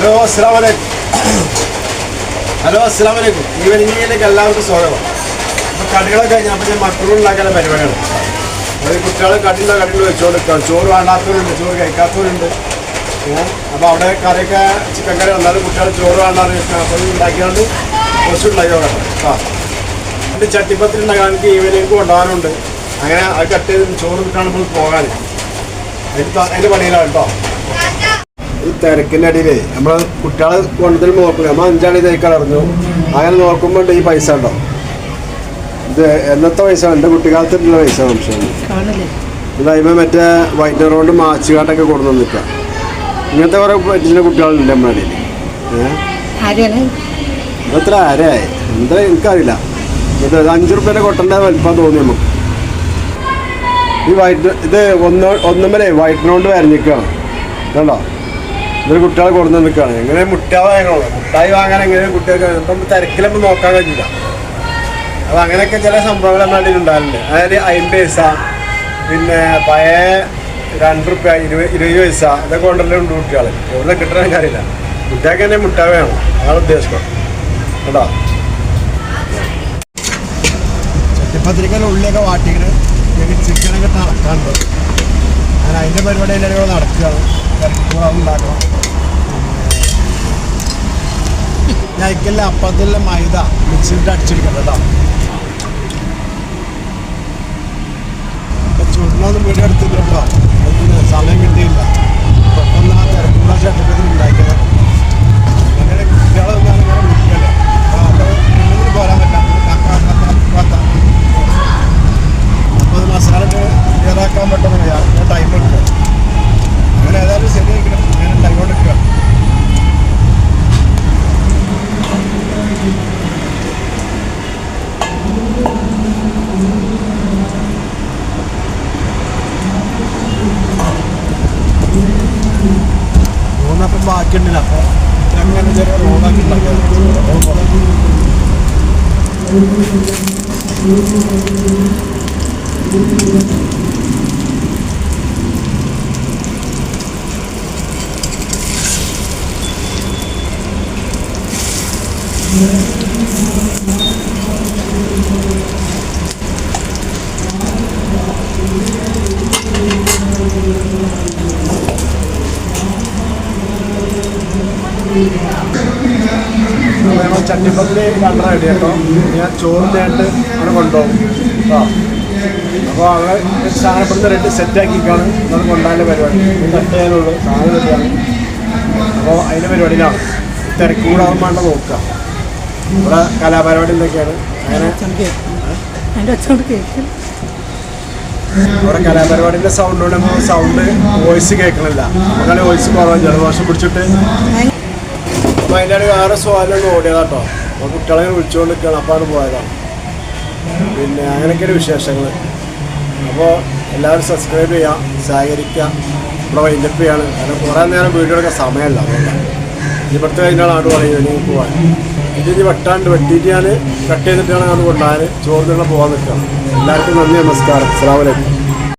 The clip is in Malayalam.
ഹലോ അസ്സാം വലൈക്കും ഹലോ അസ്സാം വലൈക്കും ഈവനിങ്ങിലേക്ക് എല്ലാവർക്കും സ്വാഗതം. അപ്പോൾ കടികളൊക്കെ കഴിഞ്ഞാൽ അപ്പോൾ ഞാൻ മക്കളും ഉണ്ടാക്കാൻ പരിപാടിയാണ്. അത് കുട്ടികൾ കടിയുള്ള കടികൾ വെച്ചുകൊണ്ടിരിക്കുകയാണ് ചോറ് വേണ്ടാത്തവരുണ്ട് ചോറ് കഴിക്കാത്തവരുണ്ട്. അപ്പോൾ അവിടെ കറിയൊക്കെ ചിക്കൻ കറി വന്നാലും കുട്ടികൾ ചോറ് വേണ്ടാന്ന് വെച്ചാൽ അപ്പോൾ ഉണ്ടാക്കിയാണ്ട് കുറച്ച് ഉണ്ടാക്കിയോളാം ആ. എന്റെ ചട്ടിപ്പത്തിൽ ഉണ്ടാക്കാൻ എനിക്ക് ഈവനിങ് കൊണ്ടുപോകാനുണ്ട്. അങ്ങനെ അത് കട്ട് ചെയ്ത് ചോറ് കിട്ടാണ് പോകാൻ അതിന്റെ പണിയിലാണ് കേട്ടോ ഈ തിരക്കിന്റെ അടിയിലേ. നമ്മൾ കുട്ടികളെ കൊണ്ടതിൽ നോക്കും. നമ്മൾ അഞ്ചാണി തേക്കാൻ അറിഞ്ഞു അങ്ങനെ നോക്കുമ്പോൾ ഈ പൈസ ഉണ്ടോ? ഇത് എന്നത്തെ പൈസ? എന്റെ കുട്ടിക്കാലത്തുള്ള പൈസ കാണില്ലേ ഇതായ്മ മറ്റേ വൈറ്റ് റോഡ് മാച്ചുകാട്ടൊക്കെ കൊണ്ടു നിൽക്കുക. ഇങ്ങനത്തെ കുറേ പറ്റിച്ച കുട്ടികളുണ്ട് നമ്മുടെ ആരെയാണ് എത്ര ആരായി? എന്താ എനിക്കറിയില്ല. ഇത് അഞ്ച് റുപ്യേന്റെ കൊട്ടന്റെ വലിപ്പം തോന്നി നമുക്ക്. ഈ വൈറ്റ് ഇത് ഒന്ന് ഒന്നുമല്ലേ വൈറ്റ് റോഡ് വരഞ്ഞിക്കുകയാണ് കണ്ടോ? ഇതൊരു കുട്ടികളെ കൊടുന്ന് നിൽക്കുകയാണ്. എങ്ങനെ മുട്ടായി വാങ്ങണോ മുട്ടായി വാങ്ങാൻ എങ്ങനെ കുട്ടികൾക്ക് ഇപ്പം തിരക്കിലൊന്നും നോക്കാൻ കഴിയില്ല. അപ്പം അങ്ങനെയൊക്കെ ചില സംഭവങ്ങൾ നാട്ടിൽ ഉണ്ടാകുന്നുണ്ട് അതായത് അയിമ്പത് പൈസ പിന്നെ പഴയ രണ്ട് റുപ്യ ഇരുപത് ഇരുപത് പൈസ ഇതൊക്കെ കൊണ്ടല്ലുണ്ട് കുട്ടികൾ എവിടെ കിട്ടണം കാര്യമില്ല കുട്ടികൾക്ക് തന്നെ മുട്ടായി വേണം. അതാണ് ഉദ്ദേശം. കേട്ടോ? ചട്ടിപ്പത്തിരിക്കൽ ഉള്ളിയൊക്കെ വാട്ടിയിട്ട് ചിക്കനൊക്കെ നടക്കാനുണ്ട് ഞാൻ പരിപാടി എല്ലാവരും നടക്കുകയാണ് ഉണ്ടാക്കണം. നൈക്കലിലെ അപ്പത്തിലെ മൈദ? മിക്സിയിട്ട് അടിച്ചെടുക്കണം കേട്ടോ ചുരുളൊന്നും വീഡിയോ എടുത്തില്ല കേട്ടോ. അതിന് സമയം കിട്ടിയില്ല. പെട്ടെന്ന് ആ തിരക്കുള്ള ചട്ടക്കത്തിൽ ഉണ്ടാക്കിയത്. അങ്ങനെ കുട്ടികളൊന്നും അങ്ങനെ വിളിക്കല്ലേ അപ്പോൾ മുന്നിൽ പോരാൻ പറ്റാത്ത അപ്പോൾ മസാല ഇട്ട് ഇതാക്കാൻ പറ്റുന്ന ഞാൻ ടൈം എടുക്കും അങ്ങനെ ഏതായാലും ശരിയായിരിക്കണം ഞാൻ ടൈം എടുക്കുക റോണപ്പം ബാക്കിയുണ്ടില്ല. അപ്പോൾ അങ്ങനെ ചെറിയ റോഡാക്കി നമ്മൾ ചട്ടിപ്പത്തിൽ രണ്ടര റെഡി കേട്ടോ ഞാൻ ചോറ് നേട്ട് അവിടെ കൊണ്ടുപോകും. കേട്ടോ അപ്പോൾ അവിടെ സാധനപ്പെടുന്ന റെഡി സെറ്റാക്കിക്കാണ് നമ്മൾ കൊണ്ടാന്റെ പരിപാടി. കട്ട് ചെയ്യാനുള്ളൂ. സാധനം റെഡിയാണ് അപ്പോൾ അതിന്റെ പരിപാടിയിലാണ്. തിരക്കൂടാകുമ്പോണ്ട് നോക്കുക. ഇവിടെ കലാപരിപാടി എന്തൊക്കെയാണ്? അങ്ങനെ അവിടെ കലാപരിപാടിന്റെ സൗണ്ട് നമ്മൾ സൗണ്ട് വോയിസ് കേൾക്കണില്ല. അങ്ങനെ വോയിസ് കുറവാണ് ജലദോഷം പിടിച്ചിട്ട്. അപ്പോൾ അതിന്റെ ഇടയിൽ വേറെ സ്വാധീനം ഓടിയതാട്ടോ കുട്ടികളെ വിളിച്ചുകൊണ്ട് നിൽക്കുകയാണ് അപ്പാണ് ആണ് പോയതാണ് പിന്നെ അങ്ങനെയൊക്കെയാണ് വിശേഷങ്ങൾ അപ്പോൾ എല്ലാവരും സബ്സ്ക്രൈബ് ചെയ്യുക സഹകരിക്കുക. ഇവിടെ വൈൻഡപ്പ് ചെയ്യാണ്. കാരണം കുറേ നേരം വീഡിയോ എടുക്കാൻ സമയമല്ല. അതുകൊണ്ടാണ് ഇവിടുത്തെ കഴിഞ്ഞാൽ ആട് പറയും ഇനി പോകാൻ ഇതിന് വെട്ടാണ്ട് വെട്ടിയിട്ട് ഞാൻ കട്ട് ചെയ്തിട്ടാണ് അത് കൊണ്ടുപോകാൻ ചോറിനുള്ള പോകാൻ നിൽക്കണം എല്ലാവർക്കും നന്ദി നമസ്കാരം. അസ്സാം വലൈക്കും